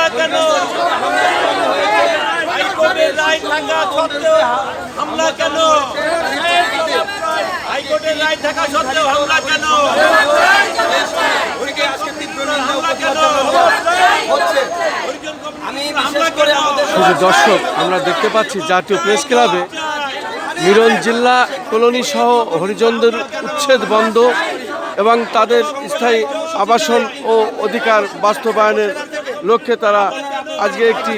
হামলা কেন হাইকোর্টের রায় থাকা সত্ত্বেও হামলা কেন? হাইকোর্টের রায় থাকা সত্ত্বেও হামলা কেন? দর্শক আমরা দেখতে পাচ্ছি জাতীয় প্রেস ক্লাবে মিরন জিল্লা কলোনি সহ হরিজনদের উচ্ছেদ বন্ধ এবং তাদের স্থায়ী আবাসন ও অধিকার বাস্তবায়নের লক্ষ্যে তারা আজকে একটি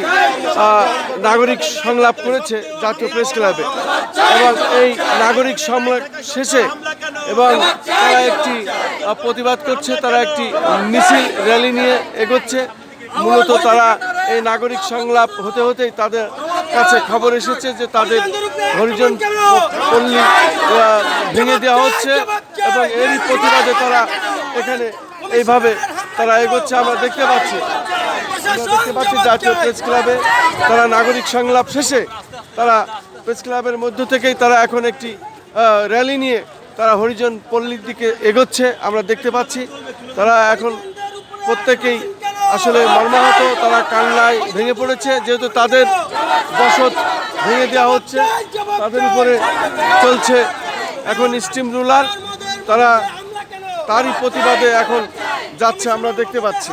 নাগরিক সংলাপ করেছে জাতীয় প্রেস ক্লাবে। এবং এই নাগরিক সংলাপ শেষে এবং তারা একটি প্রতিবাদ করছে, তারা একটি মিছিল, র্যালি নিয়ে এগোচ্ছে। মূলত তারা এই নাগরিক সংলাপ হতে হতেই তাদের কাছে খবর এসেছে যে তাদের হরিজন পল্লী ভেঙে দেওয়া হচ্ছে এবং এরই প্রতিবাদে তারা এখানে এইভাবে তারা এগোচ্ছে। আমরা দেখতে পাচ্ছি দেখতে পাচ্ছি জাতীয় প্রেস ক্লাবে তারা নাগরিক সংলাপ শেষে তারা প্রেস ক্লাবের মধ্য থেকেই তারা এখন একটি র্যালি নিয়ে তারা হরিজন পল্লীর দিকে এগোচ্ছে আমরা দেখতে পাচ্ছি তারা এখন প্রত্যেকেই আসলে মর্মাহত তারা কান্নায় ভেঙে পড়েছে যেহেতু তাদের বসত ভেঙে দেওয়া হচ্ছে তাদের উপরে চলছে এখন স্টিম রুলার তারা তারই প্রতিবাদে এখন যাচ্ছে আমরা দেখতে পাচ্ছি।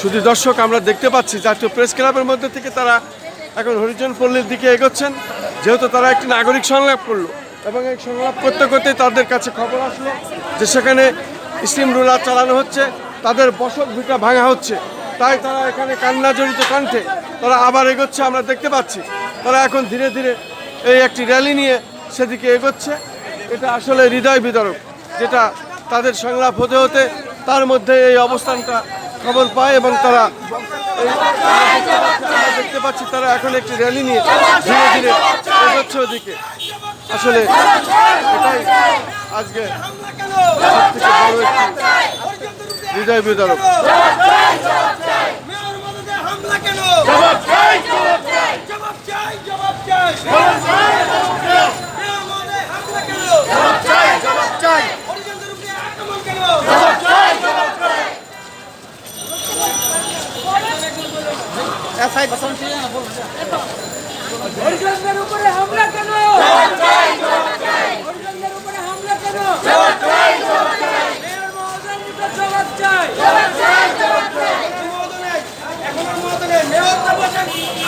শুধু দর্শক, আমরা দেখতে পাচ্ছি জাতীয় প্রেস ক্লাবের মধ্যে থেকে তারা এখন হরিজন পল্লীর দিকে এগোচ্ছেন। যেহেতু তারা একটি নাগরিক সংলাপ করল এবং এই সংলাপ করতে করতে তাদের কাছে খবর আসলো যে সেখানে স্টিম রুলার চালানো হচ্ছে, তাদের বসত ভিটা ভাঙা হচ্ছে। তাই তারা এখানে কান্না জড়িত কণ্ঠে তারা আবার এগোচ্ছে, আমরা দেখতে পাচ্ছি। তারা এখন ধীরে ধীরে এই একটি র্যালি নিয়ে সেদিকে এগোচ্ছে। এটা আসলে হৃদয় বিতরক যেটা তাদের সংলাপ হতে হতে তার মধ্যে এই অবস্থানটা খবর পায় এবং তারা দেখতে পাচ্ছি তারা এখন একটি র্যালি নিয়ে ধীরে ধীরে এগোচ্ছে ওদিকে। আসলে এটাই আজকে সবথেকে বড় একটি হৃদয় বিতরক জবাব চাই জবাব চাই জবাব চাই জবাব চাই জবাব চাই জবাব চাই জবাব চাই জবাব চাই হরিজনদের উপরে হামলা কেন? হরিজনদের উপরে হামলা কেন?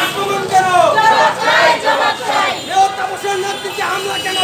আক্রমণ কেন? হামলা কেন?